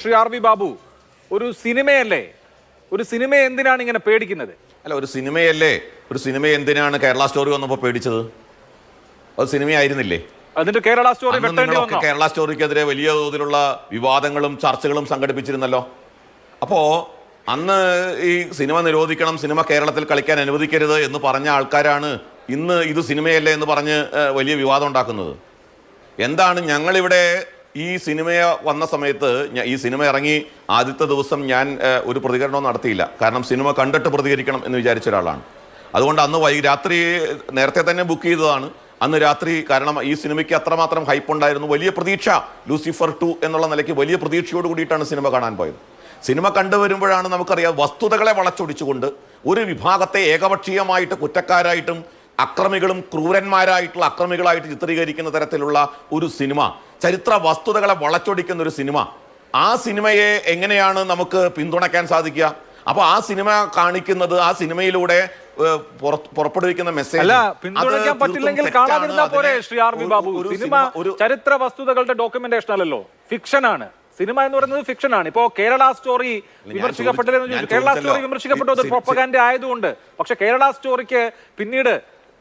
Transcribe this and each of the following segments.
Shri R V Babu ഒരു സിനിമയല്ലേ? ഒരു cinema എന്തിനാണ് ഇങ്ങനെ പേടിക്കുന്നത്? അല്ല ഒരു സിനിമയല്ലേ? ഒരു സിനിമ എന്തിനാണ് കേരള സ്റ്റോറി വന്നപ്പോൾ പേടിച്ചത്? അത് സിനിമയായിരുന്നില്ലേ? അതിന്റെ കേരള സ്റ്റോറി നിങ്ങളൊക്കെ കേരള സ്റ്റോറിക്കെതിരെ വലിയ തോതിലുള്ള വിവാദങ്ങളും ചർച്ചകളും സംഘടിപ്പിച്ചിരുന്നല്ലോ. അപ്പോ അന്ന് ഈ സിനിമ നിരോധിക്കണം സിനിമ കേരളത്തിൽ കളിക്കാൻ അനുവദിക്കരുത് എന്ന് പറഞ്ഞ ആൾക്കാരാണ് ഇന്ന് ഇത് സിനിമയല്ലേ എന്ന് പറഞ്ഞ് വലിയ വിവാദം ഉണ്ടാക്കുന്നത്. എന്താണ് ഞങ്ങളിവിടെ ഈ സിനിമ വന്ന സമയത്ത് ഈ സിനിമ ഇറങ്ങി ആദ്യത്തെ ദിവസം ഞാൻ ഒരു പ്രതികരണവും നടത്തിയില്ല. കാരണം സിനിമ കണ്ടിട്ട് പ്രതികരിക്കണം എന്ന് വിചാരിച്ച ഒരാളാണ്. അതുകൊണ്ട് അന്ന് വൈ രാത്രി നേരത്തെ തന്നെ ബുക്ക് ചെയ്തതാണ്. അന്ന് രാത്രി കാരണം ഈ സിനിമയ്ക്ക് അത്രമാത്രം ഹൈപ്പ് ഉണ്ടായിരുന്നു. വലിയ പ്രതീക്ഷ ലൂസിഫർ ടു എന്നുള്ള നിലയ്ക്ക് വലിയ പ്രതീക്ഷയോട് കൂടിയിട്ടാണ് സിനിമ കാണാൻ പോയത്. സിനിമ കണ്ടുവരുമ്പോഴാണ് നമുക്കറിയാം വസ്തുതകളെ വളച്ചൊടിച്ചുകൊണ്ട് ഒരു വിഭാഗത്തെ ഏകപക്ഷീയമായിട്ട് കുറ്റക്കാരായിട്ടും അക്രമികളും ക്രൂരന്മാരായിട്ടുള്ള അക്രമികളായിട്ട് ചിത്രീകരിക്കുന്ന തരത്തിലുള്ള ഒരു സിനിമ ചരിത്ര വസ്തുതകളെ വളച്ചൊടിക്കുന്ന ഒരു സിനിമ. ആ സിനിമയെ എങ്ങനെയാണ് നമുക്ക് പിന്തുണയ്ക്കാൻ സാധിക്കുക? അപ്പൊ ആ സിനിമ കാണിക്കുന്നത് ആ സിനിമയിലൂടെ പുറപ്പെടുവിക്കുന്ന മെസ്സേജ് അല്ല പിന്തുണയ്ക്കാൻ പറ്റില്ലെങ്കിൽ. പോരെ Shri R V Babu. Cinema ഒരു ചരിത്ര വസ്തുതകളുടെ ഡോക്യുമെന്റേഷൻ അല്ലല്ലോ. ഫിക്ഷൻ ആണ്. സിനിമ എന്ന് പറയുന്നത് ഫിക്ഷൻ ആണ്. ഇപ്പോ കേരള സ്റ്റോറി വിമർശിക്കപ്പെട്ടില്ലെന്ന് കേരള സ്റ്റോറി വിമർശിക്കപ്പെട്ടത് ആയതുകൊണ്ട്. പക്ഷെ കേരള സ്റ്റോറിക്ക് പിന്നീട്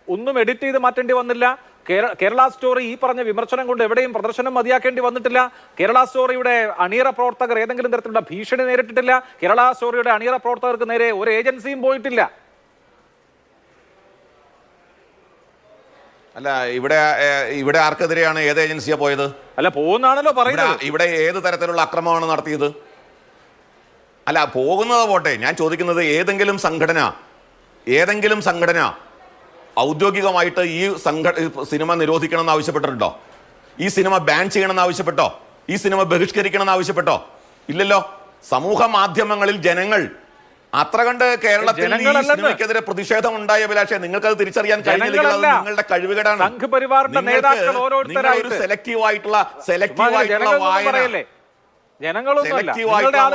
ഒന്നും എഡിറ്റ് ചെയ്ത് മാറ്റേണ്ടി വന്നില്ല. കേര- കേരള സ്റ്റോറി ഈ പറഞ്ഞ വിമർശനം കൊണ്ട് എവിടെയും പ്രദർശനം മതിയാക്കേണ്ടി വന്നിട്ടില്ല. കേരള സ്റ്റോറിയുടെ അണിയറ പ്രവർത്തകർ ഏതെങ്കിലും തരത്തിലുള്ള ഭീഷണി നേരിട്ടിട്ടില്ല. കേരള സ്റ്റോറിയുടെ അണിയറ പ്രവർത്തകർക്ക് നേരെ ഒരു ഏജൻസിയും പോയിട്ടില്ല. അല്ല ഇവിടെ ഇവിടെ ആർക്കെതിരെയാണ് ഏത് ഏജൻസിയാ പോയത്? അല്ല പോകുന്നാണല്ലോ പറയുന്നത്. ഇവിടെ ഏത് തരത്തിലുള്ള അക്രമമാണ് നടത്തിയത്? അല്ല പോകുന്നത് പോട്ടെ. ഞാൻ ചോദിക്കുന്നത് ഏതെങ്കിലും സംഘടന ഏതെങ്കിലും സംഘടന ഔദ്യോഗികമായിട്ട് ഈ സംഘ സിനിമ നിരോധിക്കണം എന്ന് ആവശ്യപ്പെട്ടിട്ടുണ്ടോ? ഈ സിനിമ ബാൻ ചെയ്യണം എന്ന് ആവശ്യപ്പെട്ടോ? ഈ സിനിമ ബഹിഷ്കരിക്കണം എന്ന് ആവശ്യപ്പെട്ടോ? ഇല്ലല്ലോ. സമൂഹ മാധ്യമങ്ങളിൽ ജനങ്ങൾ അത്ര കണ്ട് കേരളത്തിൽ. സിനിമയ്ക്കെതിരെ പ്രതിഷേധം ഉണ്ടായ അഭിലാഷേ നിങ്ങൾക്കത് തിരിച്ചറിയാൻ കഴിഞ്ഞില്ലെങ്കിൽ അത്. നിങ്ങളുടെ കഴിവുകേടാണ്. സെലക്റ്റീവ് ആയിട്ടുള്ള സെലക്റ്റീവ് ആയിട്ടുള്ള വായന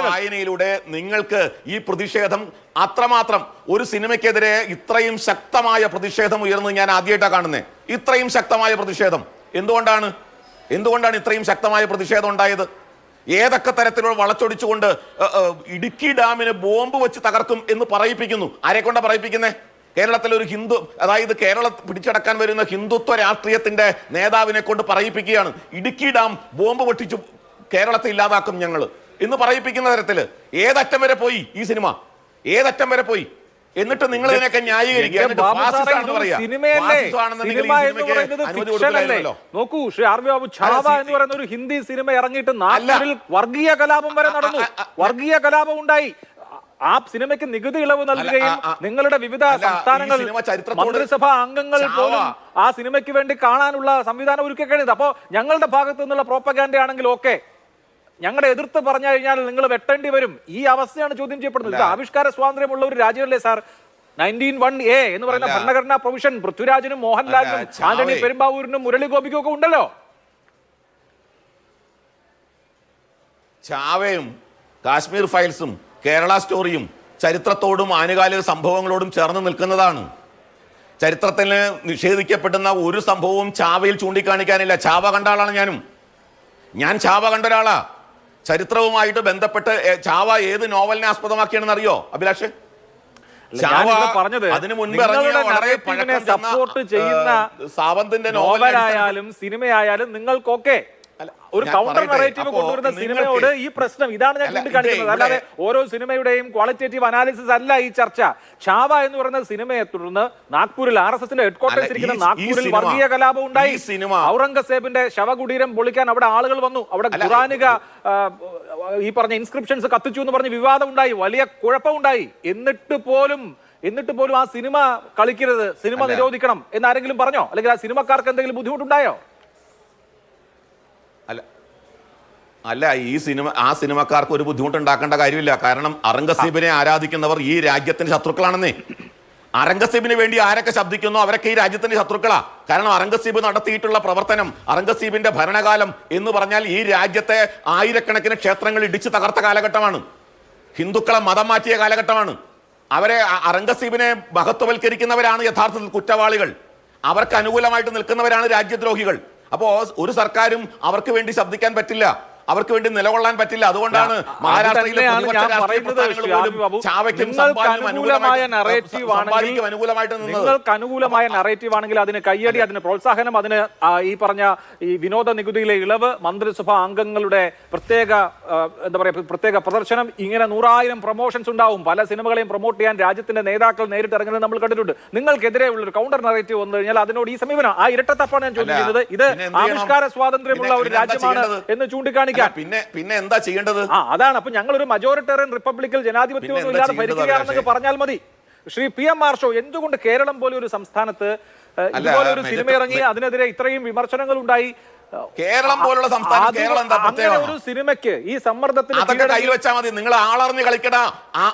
വായനയിലൂടെ നിങ്ങൾക്ക് ഈ പ്രതിഷേധം അത്രമാത്രം ഒരു സിനിമയ്ക്കെതിരെ ഇത്രയും ശക്തമായ പ്രതിഷേധം ഉയർന്നു ഞാൻ ആദ്യമായിട്ടാണ് കാണുന്നത് ഇത്രയും ശക്തമായ പ്രതിഷേധം. എന്തുകൊണ്ടാണ്? എന്തുകൊണ്ടാണ് ഇത്രയും ശക്തമായ പ്രതിഷേധം ഉണ്ടായത്? ഏതൊക്കെ തരത്തിലുള്ള വളച്ചൊടിച്ചുകൊണ്ട് ഇടുക്കി ഡാമിന് ബോംബ് വെച്ച് തകർക്കും എന്ന് പറയിപ്പിക്കുന്നു. ആരെ കൊണ്ട പറയിപ്പിക്കുന്നേ? കേരളത്തിലെ ഒരു ഹിന്ദു അതായത് കേരള പിടിച്ചടക്കാൻ വരുന്ന ഹിന്ദുത്വ രാഷ്ട്രീയത്തിന്റെ നേതാവിനെ കൊണ്ട് പറയിപ്പിക്കുകയാണ്. ഇടുക്കി ഡാം ബോംബ് പൊട്ടിച്ചു കേരളത്തെ ഇല്ലാതാക്കും ഞങ്ങൾ എന്ന് പറയിപ്പിക്കുന്ന തരത്തിൽ ഏതറ്റം വരെ പോയി ഈ സിനിമ? ഏതറ്റം വരെ പോയി? എന്നിട്ട് നിങ്ങൾ ഇതിനൊക്കെ ന്യായീകരിക്കുക. എന്ന് സിനിമയ്ക്ക് ഫിക്ഷൻ അല്ലേ? നോക്കൂ ശ്രീ ആർ വി ബാബു ഛാവ എന്ന് പറയുന്ന ഒരു ഹിന്ദി സിനിമ ഇറങ്ങിയിട്ട് നാഗ്പൂരിൽ വർഗീയ കലാപം വരെ നടന്നു. വർഗീയ കലാപം ഉണ്ടായി. ആ സിനിമയ്ക്ക് നികുതി ഇളവ് നൽകുകയും. നിങ്ങളുടെ വിവിധ സംസ്ഥാനങ്ങൾ മന്ത്രിസഭാ അംഗങ്ങൾ പോലും ആ സിനിമയ്ക്ക് വേണ്ടി കാണാനുള്ള സംവിധാനം ഒരുക്കുകയാണ് അപ്പോ ഞങ്ങളുടെ ഭാഗത്തു നിന്നുള്ള പ്രോപ്പഗാൻഡ ആണെങ്കിൽ ഓക്കെ ഞങ്ങളുടെ എതിർത്ത് പറഞ്ഞു കഴിഞ്ഞാൽ നിങ്ങൾ വെട്ടേണ്ടി വരും. ഈ അവസ്ഥയാണ് ചോദ്യം ചെയ്യപ്പെടുന്നത്. ഇത് ആവിഷ്കാര സ്വാതന്ത്ര്യമുള്ള ഒരു രാജ്യമല്ലേ സാർ? നയന്റീൻ വൺ എ എന്ന് പറയുന്ന ഭരണഘടനാ പ്രൊവിഷൻ പൃഥ്വിരാജിനും മോഹൻലാലിനും ആന്റണി പെരുമ്പാവൂരിനും മുരളി ഗോപിക്കും ഒക്കെ ഉണ്ടല്ലോ. ചാവയും കാശ്മീർ ഫയൽസും കേരള സ്റ്റോറിയും ചരിത്രത്തോടും ആനുകാലിക സംഭവങ്ങളോടും ചേർന്ന് നിൽക്കുന്നതാണ്. ചരിത്രത്തിൽ നിഷേധിക്കപ്പെടുന്ന ഒരു സംഭവവും ചാവയിൽ ചൂണ്ടിക്കാണിക്കാനില്ല. ചാവ കണ്ട ആളാണ് ഞാനും. ഞാൻ ചാവ കണ്ട ഒരാളാ. ചരിത്രവുമായിട്ട് ബന്ധപ്പെട്ട് ചാവ ഏത് നോവലിനെ ആസ്പദമാക്കിയാണെന്ന് അറിയോ അഭിലാഷ് പറഞ്ഞത് അതിനു മുൻപ് സപ്പോർട്ട് ചെയ്യുന്ന സാവന്തിന്റെ നോവലായാലും സിനിമയായാലും നിങ്ങൾക്കൊക്കെ ഒരു കൗണ്ടർ നറേറ്റീവ് കൊണ്ടുവരുന്ന സിനിമയോട് ഈ പ്രശ്നം ഇതാണ് ഞാൻ ചൂണ്ടിക്കാണിക്കുന്നത്. അല്ലാതെ ഓരോ സിനിമയുടെയും ക്വാളിറ്റേറ്റീവ് അനാലിസിസ് അല്ല ഈ ചർച്ച. ഛാവ എന്ന് പറയുന്ന സിനിമയെ തുടർന്ന് നാഗ്പൂരിൽ ആർ എസ് എസിന്റെ ഹെഡ്ക്വാർട്ടേഴ്സ് ഇരിക്കുന്ന നാഗ്പൂരിൽ വർഗീയ കലാപം ഉണ്ടായി. സിനിമ ഔറംഗസേബിന്റെ ശവകുടീരം പൊളിക്കാൻ അവിടെ ആളുകൾ വന്നു. അവിടെ ഖുറാനിക ഈ പറഞ്ഞ ഇൻസ്ക്രിപ്ഷൻസ് കത്തിച്ചു എന്ന് പറഞ്ഞ് വിവാദം ഉണ്ടായി. വലിയ കുഴപ്പമുണ്ടായി എന്നിട്ട് പോലും എന്നിട്ട് പോലും ആ സിനിമ കളിക്കരുത് സിനിമ നിരോധിക്കണം എന്നാരെങ്കിലും പറഞ്ഞോ? അല്ലെങ്കിൽ ആ സിനിമക്കാർക്ക് എന്തെങ്കിലും ബുദ്ധിമുട്ടുണ്ടായോ അല്ല അല്ല ഈ സിനിമ ആ സിനിമക്കാർക്ക് ഒരു ബുദ്ധിമുട്ടുണ്ടാക്കേണ്ട കാര്യമില്ല. കാരണം അറംഗസീബിനെ ആരാധിക്കുന്നവർ ഈ രാജ്യത്തിന്റെ ശത്രുക്കളാണെന്നേ. അറംഗസീബിന് വേണ്ടി ആരൊക്കെ ശബ്ദിക്കുന്നു അവരൊക്കെ ഈ രാജ്യത്തിന്റെ ശത്രുക്കളാ. കാരണം അറംഗസീബ് നടത്തിയിട്ടുള്ള പ്രവർത്തനം അറംഗസീബിന്റെ ഭരണകാലം എന്ന് പറഞ്ഞാൽ ഈ രാജ്യത്തെ ആയിരക്കണക്കിന് ക്ഷേത്രങ്ങൾ ഇടിച്ചു തകർത്ത കാലഘട്ടമാണ്. ഹിന്ദുക്കളെ മതം മാറ്റിയ കാലഘട്ടമാണ്. അവരെ അറംഗസീബിനെ മഹത്വവൽക്കരിക്കുന്നവരാണ് യഥാർത്ഥത്തിൽ കുറ്റവാളികൾ. അവർക്ക് അനുകൂലമായിട്ട് നിൽക്കുന്നവരാണ് രാജ്യദ്രോഹികൾ. അപ്പോൾ ഒരു സർക്കാരും അവർക്ക് വേണ്ടി ശബ്ദിക്കാൻ പറ്റില്ല. അവർക്ക് വേണ്ടി നിലകൊള്ളാൻ പറ്റില്ല. അതുകൊണ്ടാണ് മഹാരാഷ്ട്രയിലെ. നിങ്ങൾക്ക് അനുകൂലമായ ആണെങ്കിൽ നറേറ്റീവ് അതിന് കയ്യടി അതിന് പ്രോത്സാഹനം അതിന് ഈ പറഞ്ഞ ഈ വിനോദ നികുതിയിലെ ഇളവ് മന്ത്രിസഭാ അംഗങ്ങളുടെ പ്രത്യേക എന്താ പറയുക പ്രത്യേക പ്രദർശനം ഇങ്ങനെ നൂറായിരം പ്രൊമോഷൻസ് ഉണ്ടാവും. പല സിനിമകളെയും പ്രൊമോട്ട് ചെയ്യാൻ രാജ്യത്തിന്റെ നേതാക്കൾ നേരിട്ട് ഇറങ്ങുന്നത് നമ്മൾ കണ്ടിട്ടുണ്ട്. നിങ്ങൾക്കെതിരെ ഉള്ള ഒരു കൗണ്ടർ നറേറ്റീവ് വന്നു കഴിഞ്ഞാൽ അതിനോട് ഈ സമീപനം. ആ ഇരട്ടത്തപ്പാണ് ഞാൻ ചോദിക്കുന്നത്. ഇത്? ആവിഷ്കാര സ്വാതന്ത്ര്യമുള്ള ഒരു രാജ്യമാണ് എന്ന് ചൂണ്ടിക്കാണിക്കാൻ പിന്നെ പിന്നെ എന്താ ചെയ്യേണ്ടത്? ആ അതാണ്. അപ്പൊ ഞങ്ങൾ ഒരു മജോറിറ്റേറിയൻ റിപ്പബ്ലിക്കിൽ ജനാധിപത്യം ഇല്ലാതെ ഭരിക്കുകയാണെന്നൊക്കെ പറഞ്ഞാൽ മതി. ശ്രീ പി എം മാർഷോ എന്തുകൊണ്ട് കേരളം പോലെ ഒരു സംസ്ഥാനത്ത് ഇതുപോലെ ഒരു സിനിമ ഇറങ്ങി അതിനെതിരെ ഇത്രയും വിമർശനങ്ങൾ ഉണ്ടായി കേരളം പോലുള്ള സംസ്ഥാനം കേരളം എന്താ പ്രത്യേകം ഒരു സിനിമയ്ക്ക് ഈ സമ്മർദ്ദത്തിന് അതൊക്കെ കയ്യിൽ വെച്ചാൽ മതി. നിങ്ങൾ ആളറിഞ്ഞ് കളിക്കടാ. ആ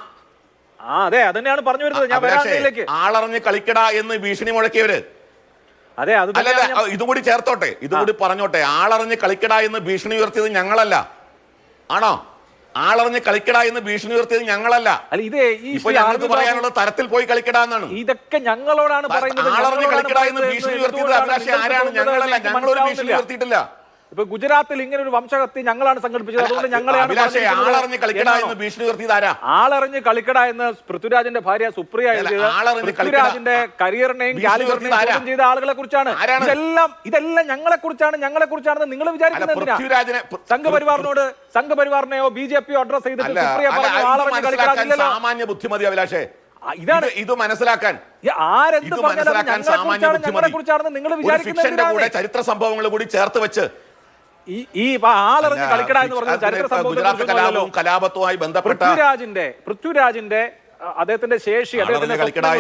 അതെ അതന്നെയാണ് പറഞ്ഞു വരുന്നത്. ഞാൻ വരാനിലേക്ക് ആളറിഞ്ഞ് കളിക്കടാ എന്ന് ഭീഷണി മുഴക്കിയവര്. അതെ അത് അല്ലല്ല തന്നെയാണ് ഇതും കൂടി ചേർത്തോട്ടെ ഇതും കൂടി പറഞ്ഞോട്ടെ. ആളറിഞ്ഞ് കളിക്കടാ എന്ന് ഭീഷണി ഉയർത്തിയത് ഞങ്ങളല്ല. ആണോ? ആളറിഞ്ഞ് കളിക്കടാ എന്ന് ഭീഷണി ഉയർത്തിയത് ഞങ്ങളല്ല. അല്ല ഇതേ ഈ ഇപ്പൊ ഞങ്ങൾക്ക് പറയാനുള്ള തരത്തിൽ പോയി കളിക്കടാ എന്നാണ്. ഇതൊക്കെ ഞങ്ങളോടാണ് പറയുന്നത്. ആളറിഞ്ഞ് കളിക്കടാ എന്ന് ഭീഷണി ഉയർത്തിയത് അഭിലാഷി ആരാണ്? ഞങ്ങളല്ല ഞങ്ങളൊരു ഭീഷണി ഉയർത്തിയിട്ടില്ല. ഇപ്പൊ ഗുജറാത്തിൽ ഇങ്ങനെ ഒരു വംശഹത്യ ഞങ്ങളാണ് സംഘടിപ്പിച്ചത്. അതുകൊണ്ട് ഞങ്ങളെയാണ് ആളറിഞ്ഞ് കളിക്കടാ? എന്ന് ഭീഷണി ഉയർത്തിയത് ആരാ? ആളറിഞ്ഞ് കളിക്കട എന്ന് പൃഥ്വിരാജിന്റെ ഭാര്യ സുപ്രിയ എഴുതിയത്. പൃഥ്വിരാജിന്റെ കരിയറിനെയും ചോദ്യം ചെയ്ത ആളുകളെ കുറിച്ചാണ് ഇതെല്ലാം ഇതെല്ലാം ഞങ്ങളെ കുറിച്ചാണ് ഞങ്ങളെ കുറിച്ചാണെന്ന് നിങ്ങൾ വിചാരിക്കുന്നത് സംഘപരിവാറിനോട് സംഘപരിവാറിനെയോ ബി ജെ പിയോ അഡ്രസ് ചെയ്തിട്ട് സുപ്രിയ പറഞ്ഞു ആളറിഞ്ഞ് സാമാന്യ ബുദ്ധിമതി അഭിലാഷേ. ഇതാണ്. ഇത് മനസ്സിലാക്കാൻ. ആരെന്ത് പറഞ്ഞാലും മനസ്സിലാക്കാൻ ഞങ്ങളെ സാമാന്യ കുറിച്ചാണ് കുറിച്ചാണെന്ന് നിങ്ങൾ വിചാരിക്കുന്നത്? ചരിത്ര സംഭവങ്ങൾ കൂടി ചേർത്ത് വെച്ച് ഈ ഈ ആളറിഞ്ഞ് കളിക്കട എന്ന് പറഞ്ഞ ചരിത്ര സംഭവം കലാപത്തുമായി ബന്ധപ്പെട്ട പൃഥ്വിരാജിന്റെ പൃഥ്വിരാജിന്റെ അദ്ദേഹത്തിന്റെ ശേഷി അദ്ദേഹത്തിന്റെ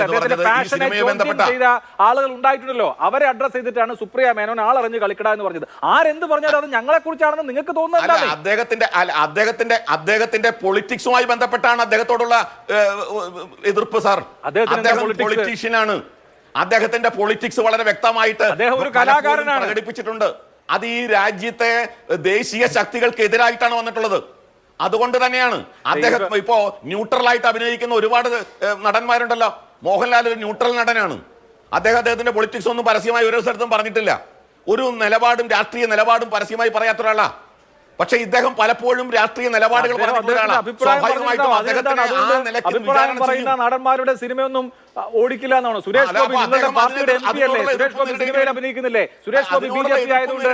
അദ്ദേഹത്തിന്റെ പാഷനെ ചോദ്യം ചെയ്ത ആളുകൾ ഉണ്ടായിട്ടുണ്ടല്ലോ. അവരെ അഡ്രസ് ചെയ്തിട്ടാണ് സുപ്രിയ മേനോൻ ആളറിഞ്ഞ് കളിക്കട എന്ന് പറഞ്ഞത്. ആരെന്ത് പറഞ്ഞാലും അത് ഞങ്ങളെ കുറിച്ചാണെന്ന് നിങ്ങൾക്ക് അല്ല അദ്ദേഹത്തിന്റെ അദ്ദേഹത്തിന്റെ അദ്ദേഹത്തിന്റെ പൊളിറ്റിക്സുമായി ബന്ധപ്പെട്ടാണ് അദ്ദേഹത്തോടുള്ള എതിർപ്പ് സാർ അദ്ദേഹത്തിന് എന്താ അദ്ദേഹം politics? പൊളിറ്റീഷ്യനാണ് അദ്ദേഹത്തിന്റെ പൊളിറ്റിക്സ് വളരെ വ്യക്തമായിട്ട് അദ്ദേഹം ഒരു കലാകാരനാണ്. പ്രകടിപ്പിച്ചിട്ടുണ്ട്. അത് ഈ രാജ്യത്തെ ദേശീയ ശക്തികൾക്ക് എതിരായിട്ടാണ് വന്നിട്ടുള്ളത്. അതുകൊണ്ട് തന്നെയാണ് അദ്ദേഹം ഇപ്പോ ന്യൂട്രലായിട്ട് അഭിനയിക്കുന്ന ഒരുപാട് നടന്മാരുണ്ടല്ലോ. മോഹൻലാൽ ഒരു ന്യൂട്രൽ നടനാണ്. അദ്ദേഹം അദ്ദേഹത്തിന്റെ പൊളിറ്റിക്സ് ഒന്നും പരസ്യമായി ഒരു സ്ഥലത്തും പറഞ്ഞിട്ടില്ല. ഒരു നിലപാടും രാഷ്ട്രീയ നിലപാടും പരസ്യമായി പറയാത്ത ഒരാളാ പക്ഷെ ഇദ്ദേഹം പലപ്പോഴും രാഷ്ട്രീയ നിലപാടുകൾ സ്വാഭാവികമായിട്ടും അദ്ദേഹത്തിന് അതുകൊണ്ടാണ് ആ നിലയ്ക്ക് അഭിപ്രായം പറയുന്ന. നടന്മാരുടെ സിനിമയൊന്നും ഓടിക്കില്ല എന്നാണ്? സുരേഷ് ഗോപി നിങ്ങളുടെ പാർട്ടിയുടെ എം പി അല്ലേ? സുരേഷ് ഗോപി സിനിമയിൽ അഭിനയിക്കുന്നില്ലേ? Suresh Gopi B J P ആയതുകൊണ്ട്.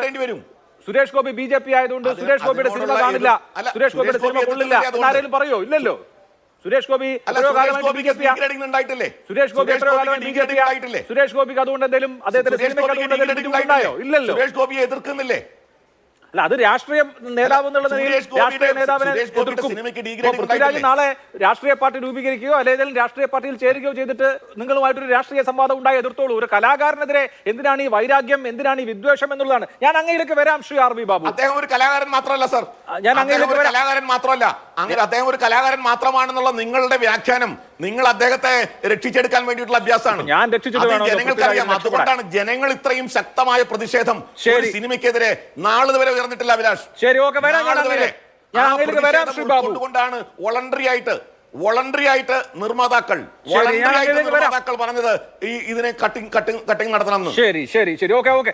Suresh Gopi B J P ആയതുകൊണ്ട് സുരേഷ് ഗോപിയുടെ സിനിമ കാണില്ല. സുരേഷ് ഗോപിയുടെ സിനിമ കൊള്ളില്ല എന്നാരെങ്കിലും പറയോ? ഇല്ലല്ലോ. സുരേഷ് ഗോപി സുരേഷ് ഗോപി എത്രയോ കാലമായി ബി ജെ പി ആയിട്ടില്ലേ സുരേഷ് ഗോപിക്ക് അതുകൊണ്ട് എന്തെങ്കിലും അദ്ദേഹത്തിന്റെ സിനിമയ്ക്ക് അതുകൊണ്ട് എന്തെങ്കിലും ഉണ്ടായോ ഇല്ലല്ലോ. സുരേഷ് ഗോപിയെ എതിർക്കുന്നില്ലേ? അല്ല അത് രാഷ്ട്രീയ നേതാവ് എന്നുള്ള നിലയിൽ രാഷ്ട്രീയ നേതാവിനെ എതിർക്കും. പൃഥ്വിരാജ് നാളെ രാഷ്ട്രീയ പാർട്ടി രൂപീകരിക്കുകയോ അല്ലെങ്കിൽ രാഷ്ട്രീയ പാർട്ടിയിൽ ചേരുകയോ ചെയ്തിട്ട് നിങ്ങളുമായിട്ടൊരു രാഷ്ട്രീയ സംവാദം ഉണ്ടായി എതിർത്തോളൂ. ഒരു കലാകാരനെതിരെ എന്തിനാണ് ഈ വൈരാഗ്യം എന്തിനാണ് ഈ വിദ്വേഷം എന്നുള്ളതാണ്. ഞാൻ അങ്ങയിലേക്ക് വരാം ശ്രീ ആർ വി ബാബു. അദ്ദേഹം ഒരു കലാകാരൻ മാത്രമല്ല സർ. ഞാൻ അങ്ങനെ അങ്ങയിലേക്ക്. കലാകാരൻ മാത്രമല്ല. അങ്ങനെ അദ്ദേഹം ഒരു കലാകാരൻ മാത്രമാണെന്നുള്ള നിങ്ങളുടെ വ്യാഖ്യാനം നിങ്ങൾ അദ്ദേഹത്തെ രക്ഷിച്ചെടുക്കാൻ വേണ്ടിയിട്ടുള്ള അഭ്യാസമാണ്. ഞാൻ ജനങ്ങൾക്കറിയാം. അതുകൊണ്ടാണ് ജനങ്ങൾ ഇത്രയും ശക്തമായ പ്രതിഷേധം. സിനിമയ്ക്കെതിരെ നാളെ വരെ ഉയർന്നിട്ടില്ല അഭിലാഷ്. ശരി ഓക്കെ വരാം ശ്രീ ബാബു. ഉൾക്കൊണ്ടുകൊണ്ടാണ് വോളണ്ടറി ആയിട്ട് വോളണ്ടറി ആയിട്ട് നിർമ്മാതാക്കൾ വോളണ്ടറി ആയിട്ട് നിർമ്മാതാക്കൾ പറഞ്ഞത് ഈ ഇതിനെ കട്ടിങ് കട്ടിങ് കട്ടിങ് നടത്തണം ശരി ശരി ശരി. Okay okay.